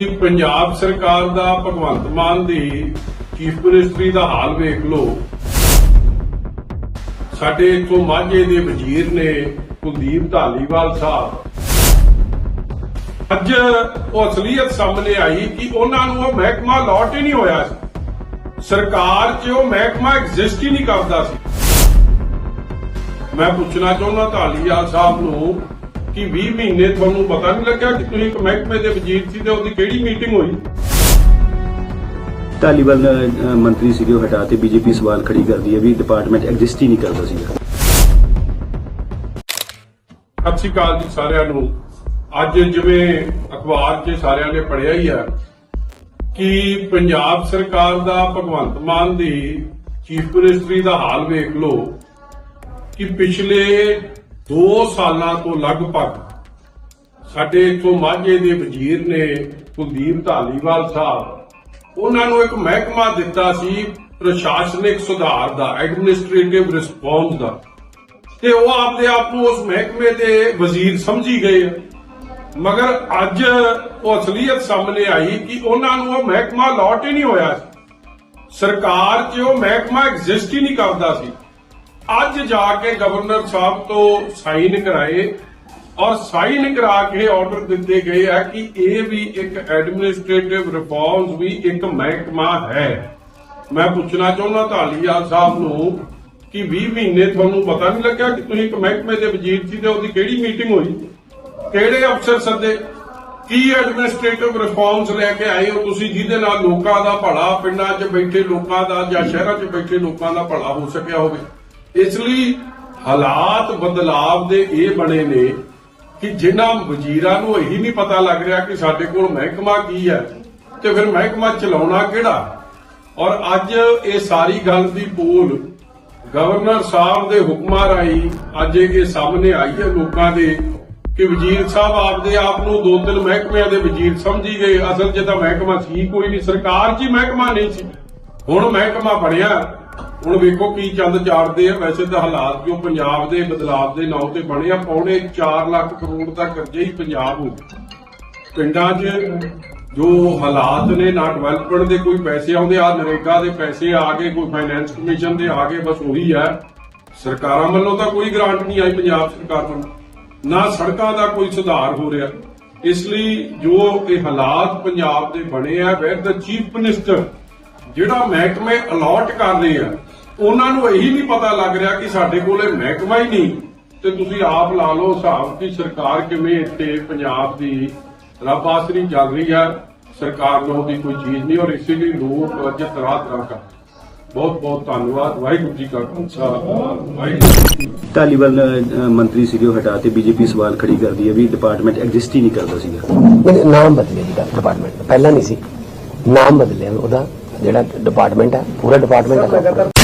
ਪੰਜਾਬ ਸਰਕਾਰ ਦਾ ਭਗਵੰਤ ਮਾਨ ਦੀ ਚੀਫ ਮਿਨਿਸਟਰੀ ਦਾ ਹਾਲ ਵੇਖ ਲਓ। ਸਾਡੇ ਇੱਥੋਂ ਮਾਝੇ ਦੇ ਵਜ਼ੀਰ ਨੇ ਕੁਲਦੀਪ ਢਾਲੀਵਾਲ ਸਾਹਿਬ। ਅੱਜ ਉਹ ਅਸਲੀਅਤ ਸਾਹਮਣੇ ਆਈ ਕਿ ਉਹਨਾਂ ਨੂੰ ਉਹ ਮਹਿਕਮਾ ਲੋਟ ਹੀ ਨਹੀਂ ਹੋਇਆ ਸੀ। ਸਰਕਾਰ 'ਚ ਉਹ ਮਹਿਕਮਾ ਐਗਜ਼ਿਸਟ ਹੀ ਨਹੀਂ ਕਰਦਾ ਸੀ। ਮੈਂ ਪੁੱਛਣਾ ਚਾਹੁੰਦਾ ਢਾਲੀਵਾਲ ਸਾਹਿਬ ਨੂੰ ਕਿ 20 ਮਹੀਨੇ ਤੁਹਾਨੂੰ ਪਤਾ ਨਹੀਂ ਲੱਗਿਆ ਕਿ ਤੁਸੀਂ ਇੱਕ ਮਹਿਕਮੇ ਦੇ ਵਜ਼ੀਰ ਸੀ ਤੇ ਉਹਦੀ ਕਿਹੜੀ ਮੀਟਿੰਗ ਹੋਈ? ਅ, ਮੰਤਰੀ ਸੀਗੇ ਉਹ ਹਟਾ ਤੇ ਬੀਜੇਪੀ ਸਵਾਲ ਖੜੀ ਕਰਦੀ ਹੈ ਵੀ ਡਿਪਾਰਟਮੈਂਟ ਐਗਜ਼ਿਸਟ ਹੀ ਨਹੀਂ ਕਰਦਾ ਸੀਗਾ। ਸਤਿ ਸ਼੍ਰੀ ਅਕਾਲ ਜੀ ਸਾਰਿਆਂ ਨੂੰ। ਅੱਜ ਜਿਵੇਂ ਅਖਬਾਰ 'ਚ ਸਾਰਿਆਂ ਨੇ ਪੜ੍ਹਿਆ ਹੀ ਆ ਕਿ ਪੰਜਾਬ ਸਰਕਾਰ ਦਾ ਭਗਵੰਤ ਮਾਨ ਦੀ ਚੀਫ ਮਿਨਿਸਟਰੀ ਦਾ ਹਾਲ ਵੇਖ ਲਓ ਕਿ ਪਿਛਲੇ 2 ਸਾਲਾਂ ਤੋਂ ਲਗਭਗ ਸਾਡੇ ਇੱਥੋਂ ਮਾਝੇ ਦੇ ਵਜ਼ੀਰ ਨੇ ਕੁਲਦੀਪ ਢਾਲੀਵਾਲ ਸਾਹਿਬ, ਉਹਨਾਂ ਨੂੰ ਇੱਕ ਮਹਿਕਮਾ ਦਿੱਤਾ ਸੀ ਪ੍ਰਸ਼ਾਸਨਿਕ ਸੁਧਾਰ ਦਾ ਐਡਮਿਨਿਸਟ੍ਰੇਟਿਵ ਰਿਸਪੌਂਸ ਦਾ। ਤੇ ਉਹ ਆਪਦੇ ਆਪ ਨੂੰ ਉਸ ਮਹਿਕਮੇ ਦੇ ਵਜ਼ੀਰ ਸਮਝੀ ਗਏ। ਮਗਰ ਅੱਜ ਉਹ ਅਸਲੀਅਤ ਸਾਹਮਣੇ ਆਈ ਕਿ ਉਹਨਾਂ ਨੂੰ ਉਹ ਮਹਿਕਮਾ ਲੋਟ ਹੀ ਨਹੀਂ ਹੋਇਆ। ਸਰਕਾਰ 'ਚ ਉਹ ਮਹਿਕਮਾ ਐਗਜ਼ਿਸਟ ਹੀ ਨਹੀਂ ਕਰਦਾ ਸੀ। ਅੱਜ ਜਾ ਕੇ ਗਵਰਨਰ ਸਾਹਿਬ ਤੋਂ ਸਾਈਨ ਕਰਾਏ ਔਰ ਸਾਈਨ ਕਰਾ ਕੇ ਆਰਡਰ ਦਿੱਤੇ ਗਏ ਆ ਕਿ ਇਹ ਵੀ ਇੱਕ ਐਡਮਿਨਿਸਟ੍ਰੇਟਿਵ ਰਿਫਾਰਮਸ ਵੀ ਇੱਕ ਮਹਿਕਮਾ ਹੈ। ਮੈਂ ਪੁੱਛਣਾ ਚਾਹੁੰਦਾ ਢਾਲੀਵਾਲ ਸਾਹਿਬ ਨੂੰ ਕਿ 20 ਮਹੀਨੇ ਤੁਹਾਨੂੰ ਪਤਾ ਨਹੀਂ ਲੱਗਿਆ ਕਿ ਤੁਸੀਂ ਇੱਕ ਮਹਿਕਮੇ ਦੇ ਵਜ਼ੀਰ ਸੀ ਤੇ ਉਹਦੀ ਕਿਹੜੀ ਮੀਟਿੰਗ ਹੋਈ? ਕਿਹੜੇ ਅਫਸਰ ਸੱਦੇ? ਕੀ ਐਡਮਿਨਿਸਟ੍ਰੇਟਿਵ ਰਿਫਾਰਮਸ ਲੈ ਕੇ ਆਏ ਹੋ ਤੁਸੀਂ ਜਿਹਦੇ ਨਾਲ ਲੋਕਾਂ ਦਾ ਭਲਾ ਪਿੰਡਾਂ 'ਚ ਬੈਠੇ ਲੋਕਾਂ ਦਾ ਜਾਂ ਸ਼ਹਿਰਾਂ 'ਚ ਬੈਠੇ ਲੋਕਾਂ ਦਾ ਭਲਾ ਹੋ ਸਕਿਆ ਹੋਵੇ? ਇਸ ਲਈ ਹਾਲਾਤ ਬਦਲਾਵ ਦੇ ਇਹ ਬਣੇ ਨੇ ਕਿ ਜਿਨ੍ਹਾਂ ਵਜ਼ੀਰਾਂ ਨੂੰ ਇਹੀ ਨਹੀਂ ਪਤਾ ਲੱਗ ਰਿਹਾ ਕਿ ਸਾਡੇ ਕੋਲ ਮਹਿਕਮਾ ਕੀ ਹੈ ਤੇ ਫਿਰ ਮਹਿਕਮਾ ਚਲਾਉਣਾ ਕਿਹੜਾ? ਔਰ ਅੱਜ ਇਹ ਸਾਰੀ ਗੱਲ ਦੀ ਪੋਲ ਗਵਰਨਰ ਸਾਹਿਬ ਦੇ ਹੁਕਮਾਂ ਰਾਹੀਂ ਅੱਜ ਇਹ ਸਾਹਮਣੇ ਆਈ ਹੈ ਲੋਕਾਂ ਦੇ ਕਿ ਵਜ਼ੀਰ ਸਾਹਿਬ ਆਪਦੇ ਆਪ ਨੂੰ ਦੋ ਤਿੰਨ ਮਹਿਕਮਿਆਂ ਦੇ ਵਜ਼ੀਰ ਸਮਝੀ ਗਏ। ਅਸਲ 'ਚ ਤਾਂ ਮਹਿਕਮਾ ਸੀ, ਕੋਈ ਨਹੀਂ। ਸਰਕਾਰ 'ਚ ਹੀ ਮਹਿਕਮਾ ਨਹੀਂ ਸੀ। ਹੁਣ ਮਹਿਕਮਾ ਬਣਿਆ। ਹੁਣ ਵੇਖੋ ਕੀ ਚੰਦ ਚਾੜਦੇ ਆ, ਵੈਸੇ ਤਾਂ ਹਾਲਾਤ ਜੋ ਪੰਜਾਬ ਦੇ ਬਦਲਾਵ ਦੇ ਨਾਂ ਤੇ ਬਣੇ ਆ, ਪੌਣੇ 4 ਲੱਖ ਕਰੋੜ ਦਾ ਕਰਜ਼ਾ ਹੀ ਪੰਜਾਬ ਹੋ ਪਿੰਡਾਂ 'ਚ ਜੋ ਹਾਲਾਤ ਨੇ, ਨਾ ਡਿਵੈਲਪਮੈਂਟ ਦੇ ਕੋਈ ਪੈਸੇ ਆਉਂਦੇ ਆ ਨਰੇਗਾ ਦੇ ਪੈਸੇ ਆ ਗਏ, ਕੋਈ ਫਾਈਨੈਂਸ ਕਮਿਸ਼ਨ ਦੇ ਆ ਗਏ, ਬਸ ਉਹੀ ਹੈ ਸਰਕਾਰਾਂ ਵੱਲੋਂ ਤਾਂ ਕੋਈ ਗ੍ਰਾਂਟ ਨਹੀਂ ਆਈ ਪੰਜਾਬ ਸਰਕਾਰ ਵੱਲੋਂ। ਨਾ ਸੜਕਾਂ ਦਾ ਕੋਈ ਸੁਧਾਰ ਹੋ ਰਿਹਾ। ਇਸ ਲਈ ਜੋ ਇਹ ਹਾਲਾਤ ਪੰਜਾਬ ਦੇ ਬਣੇ ਆ ਵੈਰ ਦਾ ਚੀਫ ਮਿਨਿਸਟਰ ਜਿਹੜਾ ਮਹਿਕਮੇ ਅਲਾਟ ਕਰ ਰਹੇ ਆ ਉਹਨਾਂ ਨੂੰ ਇਹੀ ਨਹੀਂ ਪਤਾ ਲੱਗ ਰਿਹਾ ਕਿ ਸਾਡੇ ਕੋਲ ਮਹਿਕਮਾ ਹੀ ਨਹੀਂ। ਤੇ ਤੁਸੀਂ ਆਪ ਲਾ ਲਓ ਹਿਸਾਬ ਕਿ ਸਰਕਾਰ ਕਿਵੇਂ ਇੱਥੇ ਪੰਜਾਬ ਦੀ ਰੱਬ ਆਸਰੀ ਚੱਲ ਰਹੀ ਹੈ ਸਰਕਾਰ ਨੂੰ ਉਹਦੀ ਕੋਈ ਚੀਜ਼ ਨਹੀਂ ਔਰ ਇਸੇ ਲਈ ਲੋਕ ਅੱਜ ਤਰ੍ਹਾਂ ਤਰ੍ਹਾਂ ਕਰ ਬਹੁਤ ਬਹੁਤ ਧੰਨਵਾਦ। ਵਾਹਿਗੁਰੂ ਜੀ ਕਾ ਖਾਲਸਾ। ਵਾਹਿਗੁਰੂ ਜੀ ਕੀ ਫਤਿਹ। ਧਾਲੀਵਾਲ ਅ, ਮੰਤਰੀ ਉਹ ਹਟਾ ਤੇ ਬੀਜੇਪੀ ਸਵਾਲ ਖੜੀ ਕਰਦੀ ਹੈ ਵੀ ਡਿਪਾਰਟਮੈਂਟ ਐਗਜ਼ਿਸਟ ਹੀ ਨਹੀਂ ਕਰਦਾ ਸੀਗਾ। ਨਾਮ ਬਦਲਿਆ ਜੀ ਡਿਪਾਰਟਮੈਂਟ ਪਹਿਲਾਂ ਨਹੀਂ ਸੀ। ਨਾਮ ਬਦਲਿਆ ਉਹਦਾ। ਜਿਹੜਾ ਡਿਪਾਰਟਮੈਂਟ ਹੈ ਪੂਰਾ ਡਿਪਾਰਟਮੈਂਟ ਹੈ।